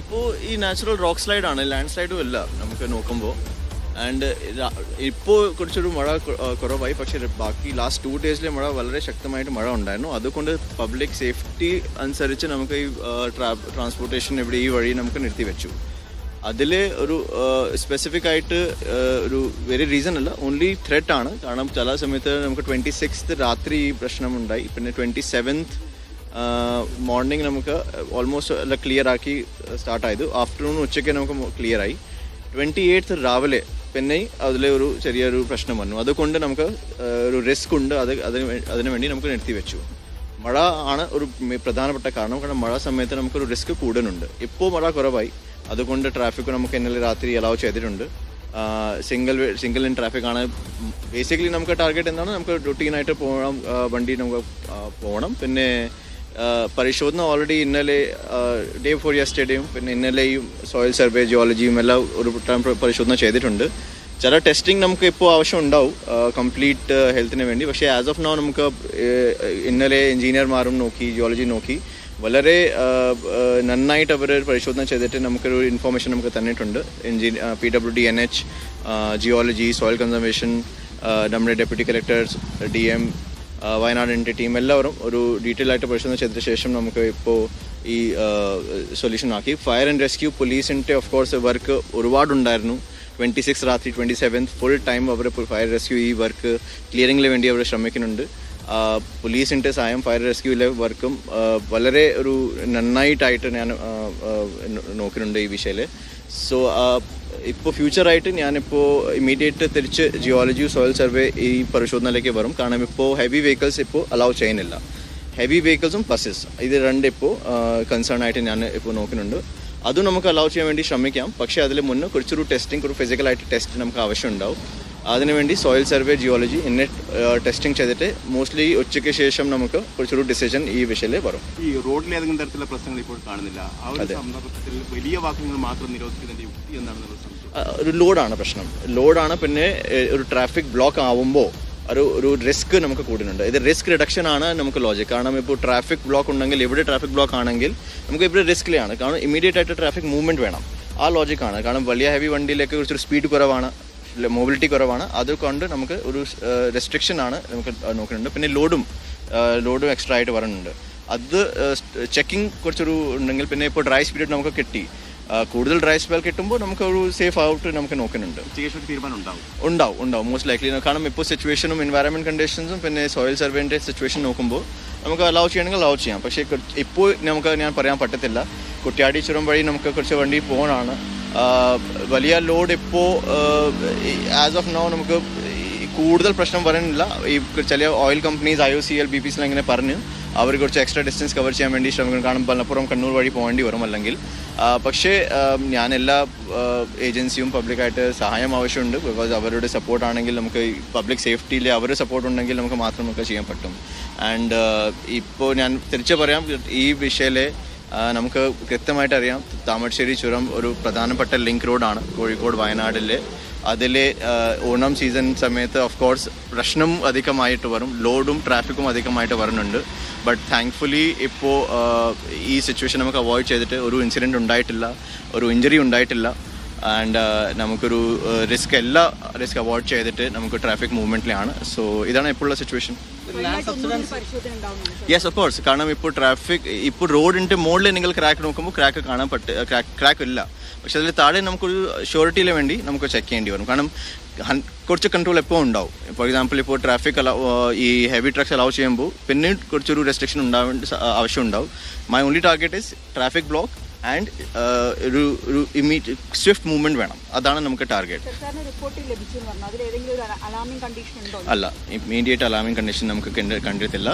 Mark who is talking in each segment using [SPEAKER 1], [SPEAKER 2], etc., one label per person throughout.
[SPEAKER 1] ഇപ്പോൾ ഈ natural rock slide ആണ് ലാൻഡ് സ്ലൈഡും അല്ല നമുക്ക് നോക്കുമ്പോൾ ആൻഡ് ഇപ്പോൾ കുറച്ചൊരു മഴ കുറവായി. പക്ഷേ ബാക്കി ലാസ്റ്റ് ടു ഡേയ്സിലെ മഴ വളരെ ശക്തമായിട്ട് മഴ ഉണ്ടായിരുന്നു. അതുകൊണ്ട് പബ്ലിക് സേഫ്റ്റി അനുസരിച്ച് നമുക്ക് ഈ ട്രാൻസ്പോർട്ടേഷൻ ഇവിടെ ഈ വഴി നമുക്ക് നിർത്തി വെച്ചു. അതിൽ ഒരു സ്പെസിഫിക് ആയിട്ട് ഒരു വെരി റീസൺ അല്ല ഓൺലി ത്രെറ്റ് ആണ്. കാരണം ചില സമയത്ത് നമുക്ക് ട്വന്റി സിക്സ്ത് രാത്രി ഈ പ്രശ്നമുണ്ടായി പിന്നെ ട്വന്റി സെവൻത്ത് മോർണിംഗ് നമുക്ക് ഓൾമോസ്റ്റ് എല്ലാം ക്ലിയർ ആക്കി സ്റ്റാർട്ട് ആയത്. ആഫ്റ്റർനൂൺ ഉച്ചയ്ക്ക് നമുക്ക് ക്ലിയർ ആയി. ട്വന്റി എയ്ത്ത് രാവിലെ പിന്നെ അതിലെ ഒരു ചെറിയൊരു പ്രശ്നം വന്നു. അതുകൊണ്ട് നമുക്ക് ഒരു റിസ്ക് ഉണ്ട്. അത് അതിന് വേണ്ടി നമുക്ക് നിർത്തി വെച്ചു. മഴ ആണ് ഒരു പ്രധാനപ്പെട്ട കാരണം. കാരണം മഴ സമയത്ത് നമുക്കൊരു റിസ്ക് കൂടുതലുണ്ട്. ഇപ്പോൾ മഴ കുറവായി. അതുകൊണ്ട് ട്രാഫിക് നമുക്ക് ഇന്നലെ രാത്രി അലൗ ചെയ്തിട്ടുണ്ട്. സിംഗിൾ സിംഗിൾ ഇൻ ട്രാഫിക് ആണ്. ബേസിക്കലി നമുക്ക് ടാർഗറ്റ് എന്താണ്? നമുക്ക് റുട്ടീനായിട്ട് പോകണം വണ്ടി നമുക്ക് പോകണം പിന്നെ പരിശോധന ഓൾറെഡി ഇന്നലെ ഡേ ഫോർ യെസ്റ്റർഡേയും പിന്നെ ഇന്നലെയും സോയിൽ സർവേ ജിയോളജിയും എല്ലാം ഒരു പരിശോധന ചെയ്തിട്ടുണ്ട്. ചില ടെസ്റ്റിംഗ് നമുക്ക് ഇപ്പോൾ ആവശ്യം ഉണ്ടാവും കംപ്ലീറ്റ് ഹെൽത്തിന് വേണ്ടി. പക്ഷേ ആസ് ഓഫ് നോ നമുക്ക് ഇന്നലെ എഞ്ചിനീയർമാരും നോക്കി ജിയോളജി നോക്കി. വളരെ നന്നായിട്ട് അവർ പരിശോധന ചെയ്തിട്ട് നമുക്കൊരു ഇൻഫോർമേഷൻ നമുക്ക് തന്നിട്ടുണ്ട്. Engine P W D N H geology soil conservation നമ്മുടെ deputy collector D M Wayanad എന്റെ ടീം എല്ലാവരും ഒരു ഡീറ്റെയിൽ ആയിട്ട് പരിശോധന ചെയ്ത ശേഷം നമുക്ക് ഇപ്പോൾ ഈ സൊല്യൂഷൻ ആക്കി. ഫയർ ആൻഡ് റെസ്ക്യൂ പോലീസിന്റെ ഓഫ് കോഴ്സ് വർക്ക് ഒരുപാടുണ്ടായിരുന്നു. ട്വന്റി സിക്സ് രാത്രി ട്വന്റി സെവൻത്ത് ഫുൾ ടൈം അവർ ഫയർ റെസ്ക്യൂ ഈ വർക്ക് ക്ലിയറിംഗിന് വേണ്ടി അവർ ശ്രമിക്കുന്നുണ്ട്. പോലീസിന്റെ സഹായം ഫയർ റെസ്ക്യൂലെ വർക്കും വളരെ ഒരു നന്നായിട്ടായിട്ട് ഞാൻ നോക്കുന്നുണ്ട് ഈ വിഷയത്തിൽ. സോ ഇപ്പോൾ ഫ്യൂച്ചറായിട്ട് ഞാനിപ്പോൾ ഇമ്മീഡിയറ്റ് തിരിച്ച് ജിയോളജി സോയിൽ സർവേ ഈ പരിശോധനയിലേക്ക് വരും. കാരണം ഇപ്പോൾ ഹെവി വെഹിക്കിൾസ് ഇപ്പോൾ അലൗ ചെയ്യുന്നില്ല. ഹെവി വെഹിക്കിൾസും ബസ്സസ് ഇത് രണ്ട് ഇപ്പോൾ കൺസേൺ ആയിട്ട് ഞാൻ ഇപ്പോൾ നോക്കുന്നുണ്ട്. അതും നമുക്ക് അലൗ ചെയ്യാൻ വേണ്ടി ശ്രമിക്കാം. പക്ഷേ അതിൽ മുന്നേ കുറച്ചൊരു ടെസ്റ്റിംഗ് ഒരു ഫിസിക്കലായിട്ട് ടെസ്റ്റ് നമുക്ക് ആവശ്യമുണ്ടാവും. അതിനുവേണ്ടി സോയിൽ സർവേ ജിയോളജി എന്നെ ടെസ്റ്റിംഗ് ചെയ്തിട്ട് മോസ്റ്റ്ലി ഉച്ചയ്ക്ക് ശേഷം നമുക്ക് കുറച്ചൊരു ഡിസിഷൻ ഈ വിഷയത്തിൽ വരും.
[SPEAKER 2] ഈ റോഡിൽ ഏതെങ്കിലും തരത്തിലുള്ള പ്രശ്നങ്ങൾ ഇപ്പോൾ കാണുന്നില്ല. ആ ഒരു സന്ദർഭത്തിൽ വലിയ വാഹനങ്ങൾ മാത്രം നിരോധിക്കുന്നതിന്റെ യുക്തി എന്താണെന്നുള്ള
[SPEAKER 1] ഒരു ലോഡാണ് പ്രശ്നം. ലോഡാണ് പിന്നെ ഒരു ട്രാഫിക് ബ്ലോക്ക് ആവുമ്പോൾ ഒരു ഒരു റിസ്ക് നമുക്ക് കൂടുന്നുണ്ട്. ഇത് റിസ്ക് റിഡക്ഷൻ ആണ് നമുക്ക് ലോജിക് കാരണം ഇപ്പോൾ ട്രാഫിക് ബ്ലോക്ക് ഉണ്ടെങ്കിൽ എവിടെ ട്രാഫിക് ബ്ലോക്ക് ആണെങ്കിൽ നമുക്ക് ഇവിടെ റിസ്ക്കിലാണ് കാരണം ഇമീഡിയറ്റ് ആയിട്ട് ട്രാഫിക് മൂവ്മെന്റ് വേണം. ആ ലോജിക്കാണ് കാരണം വലിയ ഹെവി വണ്ടിയിലേക്ക് കുറച്ചൊരു സ്പീഡ് കുറവാണ്. മൊബിലിറ്റി കുറവാണ്. അതുകൊണ്ട് നമുക്ക് ഒരു റെസ്ട്രിക്ഷൻ ആണ് നമുക്ക് നോക്കുന്നുണ്ട്. പിന്നെ ലോഡും ലോഡും എക്സ്ട്രാ ആയിട്ട് വരുന്നുണ്ട് അത് ചെക്കിംഗ് കുറച്ചൊരു ഉണ്ടെങ്കിൽ പിന്നെ ഇപ്പോൾ ഡ്രൈ സ്പീഡ് നമുക്ക് കിട്ടി. കൂടുതൽ ഡ്രൈ സ്പെൽ കിട്ടുമ്പോൾ നമുക്ക് ഒരു സേഫ് ഔട്ട് നമുക്ക് നോക്കുന്നുണ്ട്.
[SPEAKER 2] ഉണ്ടാവും.
[SPEAKER 1] ഉണ്ടാവും ഉണ്ടാവും. മോസ്റ്റ് ലൈക്ലി കാരണം ഇപ്പോൾ സിറ്റുവേഷനും എൻവയറമെന്റ് കണ്ടീഷൻസും പിന്നെ സോയിൽ സർവേന്റെ സിറ്റുവേഷൻ നോക്കുമ്പോൾ നമുക്ക് അലൗ ചെയ്യണമെങ്കിൽ അലൗ ചെയ്യാം. പക്ഷേ ഇപ്പോൾ നമുക്ക് ഞാൻ പറയാൻ പറ്റത്തില്ല. കുട്ടിയാടി ചുരം വഴി നമുക്ക് കുറച്ച് വണ്ടി പോകണമാണ് വലിയ ലോഡ് ഇപ്പോൾ ആസ് ഓഫ് നോ നമുക്ക് കൂടുതൽ പ്രശ്നം വരാനില്ല ഈ ചില oil companies I O C L B P സിൽ ഇങ്ങനെ പറഞ്ഞ് അവർ കുറച്ച് എക്സ്ട്രാ ഡിസ്റ്റൻസ് കവർ ചെയ്യാൻ വേണ്ടി ശ്രമിക്കണം. കാരണം മലപ്പുറം കണ്ണൂർ വഴി പോകേണ്ടി വരും അല്ലെങ്കിൽ. പക്ഷേ ഞാൻ എല്ലാ ഏജൻസിയും പബ്ലിക്കായിട്ട് സഹായം ആവശ്യമുണ്ട്. ബിക്കോസ് അവരുടെ സപ്പോർട്ട് ആണെങ്കിൽ നമുക്ക് പബ്ലിക് സേഫ്റ്റിയിൽ അവരുടെ സപ്പോർട്ട് ഉണ്ടെങ്കിൽ നമുക്ക് മാത്രം നമുക്ക് ചെയ്യാൻ പറ്റും. ആൻഡ് ഇപ്പോൾ ഞാൻ തിരിച്ചു പറയാം ഈ വിഷയത്തിലെ ആ, നമുക്ക് കൃത്യമായിട്ട് അറിയാം. താമരശ്ശേരി ചുരം ഒരു പ്രധാനപ്പെട്ട ലിങ്ക് റോഡാണ്. കോഴിക്കോട് വയനാടിലെ. അതിലെ ഓണം സീസൺ സമയത്ത് ഓഫ് കോഴ്സ് പ്രശ്നം അധികമായിട്ട് വരും. ലോഡും ട്രാഫിക്കും അധികമായിട്ട് വരുന്നുണ്ട്. ബട്ട് താങ്ക്ഫുള്ളി ഇപ്പോൾ ഈ സിറ്റുവേഷൻ നമുക്ക് അവോയ്ഡ് ചെയ്തിട്ട് ഒരു ഇൻസിഡന്റ് ഉണ്ടായിട്ടില്ല. ഒരു ഇഞ്ചറി ഉണ്ടായിട്ടില്ല. ആൻഡ് നമുക്കൊരു റിസ്ക് എല്ലാ റിസ്ക് അവോയ്ഡ് ചെയ്തിട്ട് നമുക്ക് ട്രാഫിക് മൂവ്മെന്റിലാണ് സോ ഇതാണ് ഇപ്പോഴുള്ള സിറ്റുവേഷൻ യെസ് ഓഫ് കോഴ്സ് കാരണം ഇപ്പോൾ ട്രാഫിക് ഇപ്പോൾ റോഡിന്റെ മുകളിൽ നിങ്ങൾ ക്രാക്ക് നോക്കുമ്പോൾ ക്രാക്ക് കാണാൻ പറ്റ ക്രാക്ക് ഇല്ല. പക്ഷെ അതിൽ താഴെ നമുക്കൊരു ഷുവറിറ്റിയിൽ വേണ്ടി നമുക്ക് ചെക്ക് ചെയ്യേണ്ടി വരും. കാരണം കുറച്ച് കൺട്രോൾ എപ്പോൾ ഉണ്ടാവും. ഫോർ എക്സാമ്പിൾ ഇപ്പോൾ ട്രാഫിക് അല്ല ഈ ഹെവി ട്രക്സ് അലൗ ചെയ്യുമ്പോൾ പിന്നെ കുറച്ചൊരു റെസ്ട്രിക്ഷൻ ഉണ്ടാവേണ്ട ആവശ്യം ഉണ്ടാവും. My only target is traffic block and ഒരു ഒരു ഇമ്മീഡിയറ്റ് സ്വിഫ്റ്റ് മൂവ്മെന്റ് വേണം. അതാണ് നമുക്ക് ടാർഗറ്റ് അല്ല ഇമ്മീഡിയറ്റ് അലാമിംഗ് കണ്ടീഷൻ നമുക്ക് കണ്ട് കണ്ടിട്ടില്ല.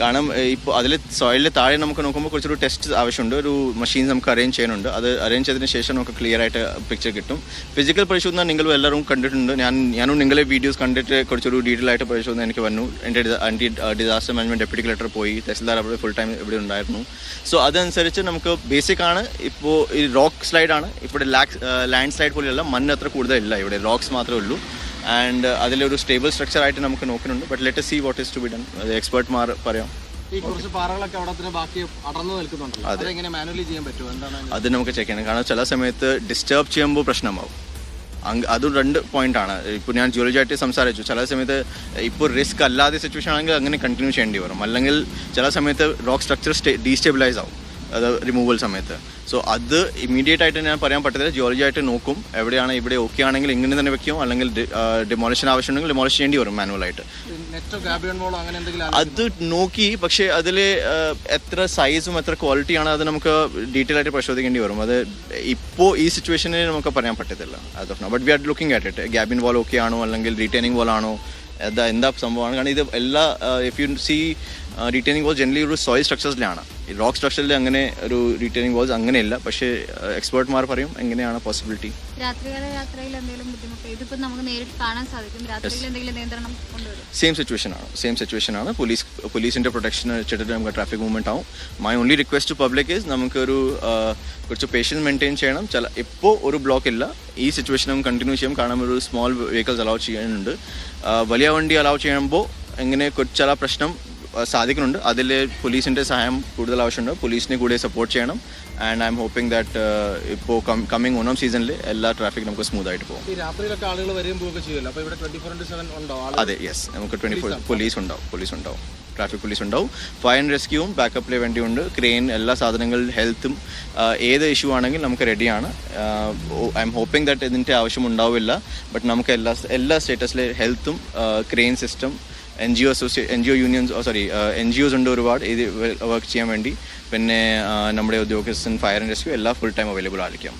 [SPEAKER 1] കാരണം ഇപ്പോൾ അതിൽ സോയിലിൽ താഴെ നമുക്ക് നോക്കുമ്പോൾ കുറച്ചൊരു ടെസ്റ്റ് ആവശ്യമുണ്ട്. ഒരു മെഷീൻ നമുക്ക് അറേഞ്ച് ചെയ്യുന്നുണ്ട് അത് അറേഞ്ച് ചെയ്തതിന് ശേഷം നമുക്ക് ക്ലിയർ ആയിട്ട് പിക്ചർ കിട്ടും. ഫിസിക്കൽ പരിശോധന നിങ്ങൾ എല്ലാവരും കണ്ടിട്ടുണ്ട്. ഞാൻ ഞാനും നിങ്ങളെ വീഡിയോസ് കണ്ടിട്ട് കുറച്ചൊരു ഡീറ്റെയിൽ ആയിട്ട് പരിശോധന എനിക്ക് വന്നു. എന്റെ anti disaster management deputy collector പോയി. തഹസിൽദാർ അവിടെ ഫുൾ ടൈം ഇവിടെ ഉണ്ടായിരുന്നു. സോ അതനുസരിച്ച് നമുക്ക് ബേസിക് ആണ്. ഇപ്പോൾ ഈ റോക്ക് സ്ലൈഡ് ആണ് ഇവിടെ ലാക്സ് ലാൻഡ് സ്ലൈഡ് പോലെയല്ല മണ്ണ് അത്ര കൂടുതലില്ല ഇവിടെ. റോക്സ് മാത്രമേ ഉള്ളൂ. ആൻഡ് അതിലൊരു സ്റ്റേബിൾ സ്ട്രക്ചർ ആയിട്ട് നമുക്ക് നോക്കുന്നുണ്ട്. But let see what is to be done എക്സ്പേർട്ട്മാർ പറയാം.
[SPEAKER 3] ഈ കുറച്ച് പാറകളൊക്കെ അവിടെ ബാക്കി അടർന്നു നിൽക്കുന്നുണ്ടല്ലോ. അതെങ്ങനെ മാനുവലി ചെയ്യാൻ പറ്റുമോ എന്താണ്
[SPEAKER 1] അത് നമുക്ക് ചെക്ക് ചെയ്യണം. കാരണം ചില സമയത്ത് ഡിസ്റ്റർബ് ചെയ്യുമ്പോൾ പ്രശ്നമാവും. അത് രണ്ട് പോയിന്റ് ആണ്. ഇപ്പോൾ ഞാൻ ജിയോളജി ആയിട്ട് സംസാരിച്ചു. ചില സമയത്ത് ഇപ്പോൾ റിസ്ക് അല്ലാതെ സിറ്റുവേഷൻ ആണെങ്കിൽ അങ്ങനെ കണ്ടിന്യൂ ചെയ്യേണ്ടി വരും. അല്ലെങ്കിൽ ചില സമയത്ത് റോക്ക് സ്ട്രക്ചർ ഡീസ്റ്റെബിലൈസ് ആവും. അത് റിമൂവൽ സമയത്ത്. സോ അത് ഇമീഡിയറ്റ് ആയിട്ട് ഞാൻ പറയാൻ പറ്റത്തില്ല. ജിയോളജി ആയിട്ട് നോക്കും. എവിടെയാണ് ഇവിടെ ഓക്കെ ആണെങ്കിൽ ഇങ്ങനെ തന്നെ വെക്കും. അല്ലെങ്കിൽ ഡിമോളിഷൻ ആവശ്യമുണ്ടെങ്കിൽ ഡിമോളിഷ് ചെയ്യേണ്ടി വരും മാനുവലായിട്ട്
[SPEAKER 3] ആയിട്ട്.
[SPEAKER 1] അത് നോക്കി. പക്ഷേ അതിൽ എത്ര സൈസും എത്ര ക്വാളിറ്റിയാണ് അത് നമുക്ക് ഡീറ്റെയിൽ ആയിട്ട് പരിശോധിക്കേണ്ടി വരും. അത് ഇപ്പോൾ ഈ സിറ്റുവേഷനിൽ നമുക്ക് പറയാൻ പറ്റത്തില്ല. അത് of but we are looking at it gabion wall okay ആണോ? അല്ലെങ്കിൽ റീറ്റൈനിങ് വാൾ ആണോ? എന്താ എന്താ സംഭവമാണ്. കാരണം ഇത് എല്ലാ if you see retaining walls generally ഒരു സോയിൽ സ്ട്രക്ചേഴ്സിലാണ് ഈ റോക്ക് സ്ട്രക്ചറിൽ അങ്ങനെ ഒരു റീറ്റൈനിങ് വാൾസ് അങ്ങനെയല്ല. പക്ഷേ എക്സ്പേർട്ട്മാർ പറയും എങ്ങനെയാണ് പോസിബിലിറ്റി
[SPEAKER 4] രാത്രികാല യാത്രയിൽ എന്തെങ്കിലും ബുദ്ധിമുട്ട്? നമുക്ക് നേരിട്ട് കാണാൻ സാധിക്കും. രാത്രിയിൽ എന്തെങ്കിലും നിയന്ത്രണം കൊണ്ടുവരും.
[SPEAKER 1] സെയിം സിറ്റുവേഷൻ ആണ്. സെയിം സിറ്റുവേഷൻ ആണ്. പോലീസ് പോലീസിന്റെ പ്രൊട്ടക്ഷൻ വെച്ചിട്ട് നമുക്ക് ട്രാഫിക് മൂവ്മെന്റ് ആവും. My only request to public is നമുക്കൊരു കുറച്ച് പേഷ്യൻസ് മെയിന്റെയിൻ ചെയ്യണം. ചില ഇപ്പോൾ ഒരു ബ്ലോക്ക് ഇല്ല. ഈ സിറ്റുവേഷൻ നമുക്ക് കണ്ടിന്യൂ ചെയ്യും. കാരണം ഒരു സ്മോൾ വെഹിക്കിൾസ് അലൗ ചെയ്യാനുണ്ട്. വലിയ വണ്ടി അലൗ ചെയ്യുമ്പോൾ എങ്ങനെ ചില പ്രശ്നം സാധിക്കുന്നുണ്ട്. അതിൽ പോലീസിന്റെ സഹായം കൂടുതൽ ആവശ്യമുണ്ട്. പോലീസിനെ കൂടെ സപ്പോർട്ട് ചെയ്യണം. And I'm hoping that ഇപ്പോൾ കമ്മിങ് ഓണം സീസണിൽ എല്ലാ ട്രാഫിക് നമുക്ക് സ്മൂത്ത് ആയിട്ട് പോകും
[SPEAKER 3] രാത്രിയിലൊക്കെ ആളുകൾ പോവുകയൊക്കെ ചെയ്യുമല്ലോ? അപ്പോൾ ഇവിടെ ഫോർ സെവൻ ഉണ്ടോ
[SPEAKER 1] അതെ യെസ് നമുക്ക് ട്വന്റി ഫോർ പോലീസ് ഉണ്ടാവും. പോലീസ് ഉണ്ടാവും. ട്രാഫിക് പോലീസ് ഉണ്ടാവും. ഫയർ ആൻഡ് റെസ്ക്യൂവും ബാക്കപ്പിലെ വേണ്ടിയുണ്ട്. ക്രെയിൻ എല്ലാ സാധനങ്ങളും ഹെൽത്തും ഏത് ഇഷ്യൂ ആണെങ്കിൽ നമുക്ക് റെഡിയാണ് ഐ എം ഹോപ്പിംഗ് ദാറ്റ് ഇതിന്റെ ആവശ്യം ഉണ്ടാവില്ല. ബട്ട് നമുക്ക് എല്ലാ എല്ലാ സ്റ്റേറ്റസിലെ ഹെൽത്തും crane system N G O association N G O unions sorry N G Os ഉണ്ട് ഒരുപാട്. ഇത് വർക്ക് ചെയ്യാൻ വേണ്ടി. പിന്നെ നമ്മുടെ ഉദ്യോഗസ്ഥൻ ഫയർ ആൻഡ് റെസ്ക്യൂ എല്ലാം ഫുൾ ടൈം അവൈലബിൾ ആയിരിക്കും.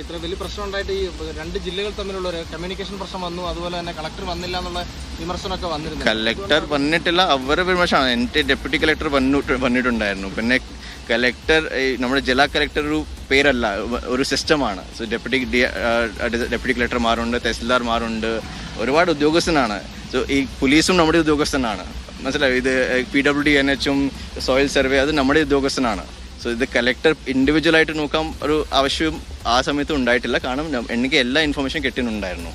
[SPEAKER 3] ഇത്ര വലിയ പ്രശ്നം ഉണ്ടായിട്ട് ഈ രണ്ട് ജില്ലകൾ തമ്മിലുള്ള ഒരു കമ്മ്യൂണിക്കേഷൻ പ്രശ്നം വന്നു. അതുപോലെ തന്നെ കളക്ടർ വന്നില്ല എന്നുള്ള വിമർശനമൊക്കെ വന്നിരുന്നു.
[SPEAKER 1] കളക്ടർ വന്നിട്ടില്ല. അവരുടെ വിമർശനമാണ് എന്റെ ഡെപ്യൂട്ടി കളക്ടർ വന്നു വന്നിട്ടുണ്ടായിരുന്നു. പിന്നെ കലക്ടർ നമ്മുടെ ജില്ലാ കലക്ടർ ഒരു പേരല്ല. ഒരു സിസ്റ്റമാണ് സോ ഡെപ്യൂട്ടി ഡെപ്യൂട്ടി കളക്ടർമാരുണ്ട് തഹസിൽദാർമാരുണ്ട് ഒരുപാട് ഉദ്യോഗസ്ഥനാണ്. സോ ഈ പോലീസും നമ്മുടെ ഉദ്യോഗസ്ഥനാണ്. മനസ്സിലായോ? ഇത് പി ഡബ്ല്യു ഡി എൻ എച്ചും സോയിൽ സർവേ അത് നമ്മുടെ ഉദ്യോഗസ്ഥനാണ്. സോ ഇത് കലക്ടർ ഇൻഡിവിജ്വലായിട്ട് നോക്കാൻ ഒരു ആവശ്യം ആ സമയത്ത് ഉണ്ടായിട്ടില്ല. കാരണം എനിക്ക് എല്ലാ ഇൻഫർമേഷൻ കിട്ടുന്നുണ്ടായിരുന്നു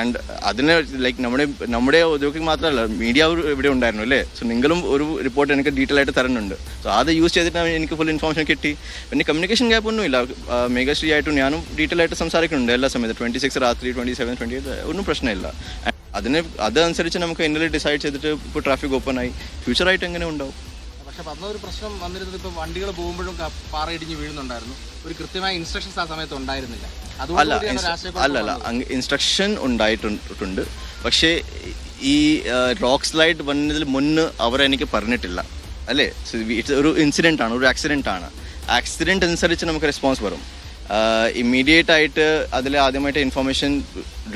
[SPEAKER 1] ആൻഡ് അതിന് ലൈക്ക് നമ്മുടെ നമ്മുടെ ഉദ്യോഗം മാത്രമല്ല മീഡിയ ഇവിടെ ഉണ്ടായിരുന്നു അല്ലേ? സോ നിങ്ങളും ഒരു റിപ്പോർട്ട് എനിക്ക് ഡീറ്റെയിൽ ആയിട്ട് തരുന്നുണ്ട്. സോ അത് യൂസ് ചെയ്തിട്ട് എനിക്ക് ഫുൾ ഇൻഫർമേഷൻ കിട്ടി. പിന്നെ കമ്മ്യൂണിക്കേഷൻ ഗ്യാപ്പ് ഒന്നും ഇല്ല മേഘശ്രീ ആയിട്ടും ഞാനും ഡീറ്റെയിൽ ആയിട്ട് സംസാരിക്കുന്നുണ്ട് എല്ലാ സമയത്തും. ട്വന്റി സിക്സ് രാത്രി ട്വന്റി സെവൻ ട്വന്റി എയ്റ്റ് ഒന്നും പ്രശ്നമില്ല. അതിന് അതനുസരിച്ച് നമുക്ക് ഇന്നലെ ഡിസൈഡ് ചെയ്തിട്ട് ഇപ്പോൾ ട്രാഫിക് ഓപ്പൺ ആയി. ഫ്യൂച്ചറായിട്ട് എങ്ങനെ ഉണ്ടാവും?
[SPEAKER 3] പക്ഷെ അന്നൊരു പ്രശ്നം വന്നിരുന്നത് ഇപ്പൊ വണ്ടികൾ പോകുമ്പോഴും പാറയിടിഞ്ഞ് വീഴുന്നുണ്ടായിരുന്നു. ഒരു കൃത്യമായ ഇൻസ്ട്രക്ഷൻസ് ആ സമയത്ത് ഉണ്ടായിരുന്നില്ല.
[SPEAKER 1] അല്ല അല്ല അല്ല ഇൻസ്ട്രക്ഷൻ ഉണ്ടായിട്ടുണ്ട്. പക്ഷേ ഈ റോക്ക് സ്ലൈഡ് വന്നതിൽ മുന്ന് അവരെനിക്ക് പറഞ്ഞിട്ടില്ല. അല്ലേ? ഇറ്റ്സ് ഒരു ഇൻസിഡന്റ് ആണ് ഒരു ആക്സിഡന്റ് ആണ്. ആക്സിഡന്റ് അനുസരിച്ച് നമുക്ക് റെസ്പോൺസ് വരും. ഇമ്മീഡിയറ്റ് ആയിട്ട് അതിൽ ആദ്യമായിട്ട് ഇൻഫർമേഷൻ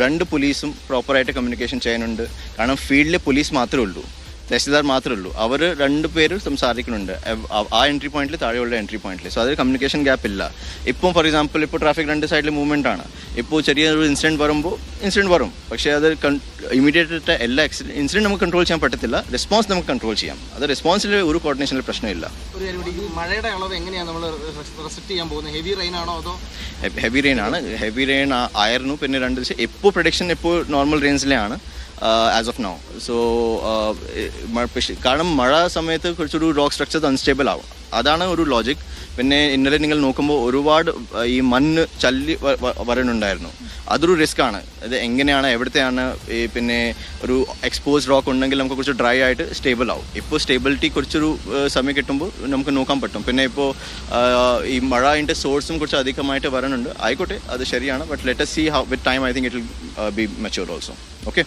[SPEAKER 1] രണ്ട് പോലീസും പ്രോപ്പറായിട്ട് കമ്മ്യൂണിക്കേഷൻ ചെയ്യാനുണ്ട്. കാരണം ഫീൽഡിൽ പോലീസ് മാത്രമേ ഉള്ളൂ. തഹസിൽദാർ മാത്രമേ ഉള്ളൂ. അവർ രണ്ട് പേര് സംസാരിക്കുന്നുണ്ട്. ആ- എൻട്രി പോയിന്റിൽ താഴെയുള്ള എൻട്രി പോയിന്റിൽ സോ അതിൽ കമ്മ്യൂണിക്കേഷൻ ഗ്യാപ്പ് ഇല്ല. ഇപ്പം ഫോർ എക്സാമ്പിൾ ഇപ്പോൾ ട്രാഫിക് രണ്ട് സൈഡിൽ മൂവ്മെന്റ് ആണ്. ഇപ്പോൾ ചെറിയൊരു ഇൻസിഡന്റ് വരുമ്പോൾ ഇൻസിഡന്റ് വരും. പക്ഷേ അത് ഇമീഡിയറ്റ് ആയിട്ട് എല്ലാ ഇൻസിഡന്റ് നമുക്ക് കൺട്രോൾ ചെയ്യാൻ പറ്റത്തില്ല. റെസ്പോൺസ് നമുക്ക് കൺട്രോൾ ചെയ്യാം. അത് റെസ്പോൺസിൽ ഒരു കോർഡിനേഷനിൽ പ്രശ്നമില്ല
[SPEAKER 3] ഒരു കാര്യം കൂടി, ഈ മഴയുടെ അളവ് എങ്ങനെയാണ് നമ്മൾ റെസ്ട്രിക്ട് ചെയ്യാൻ പോകുന്നത് ഹെവി റെയിൻ ആണോ അതോ?
[SPEAKER 1] ഹെവി റെയിൻ ആണ്. ഹെവി റെയിൻ ആയിരുന്നു. പിന്നെ രണ്ട് ദിവസം എപ്പോൾ പ്രൊഡക്ഷൻ എപ്പോൾ നോർമൽ റേഞ്ചിലാണ് ആസ് ഓഫ് നോ സോ കാരണം മഴ സമയത്ത് കുറച്ചൊരു റോക്ക് സ്ട്രക്ചർ അൺസ്റ്റേബിൾ ആവും. അതാണ് ഒരു ലോജിക് പിന്നെ ഇന്നലെ നിങ്ങൾ നോക്കുമ്പോൾ ഒരുപാട് ഈ മണ്ണ് ചല്ലി വരണുണ്ടായിരുന്നു അതൊരു റിസ്ക് ആണ്. അത് എങ്ങനെയാണ് എവിടത്തെയാണ് ഈ പിന്നെ ഒരു എക്സ്പോസ് റോക്ക് ഉണ്ടെങ്കിൽ നമുക്ക് കുറച്ച് ഡ്രൈ ആയിട്ട് സ്റ്റേബിൾ ആവും. ഇപ്പോൾ സ്റ്റേബിലിറ്റി കുറച്ചൊരു സമയം കിട്ടുമ്പോൾ നമുക്ക് നോക്കാൻ പറ്റും. പിന്നെ ഇപ്പോൾ ഈ മഴ അതിന്റെ സോഴ്സും കുറച്ച് അധികമായിട്ട് വരണുണ്ട് ആയിക്കോട്ടെ അത് ശരിയാണ്. But let see how with time I think it will be mature also okay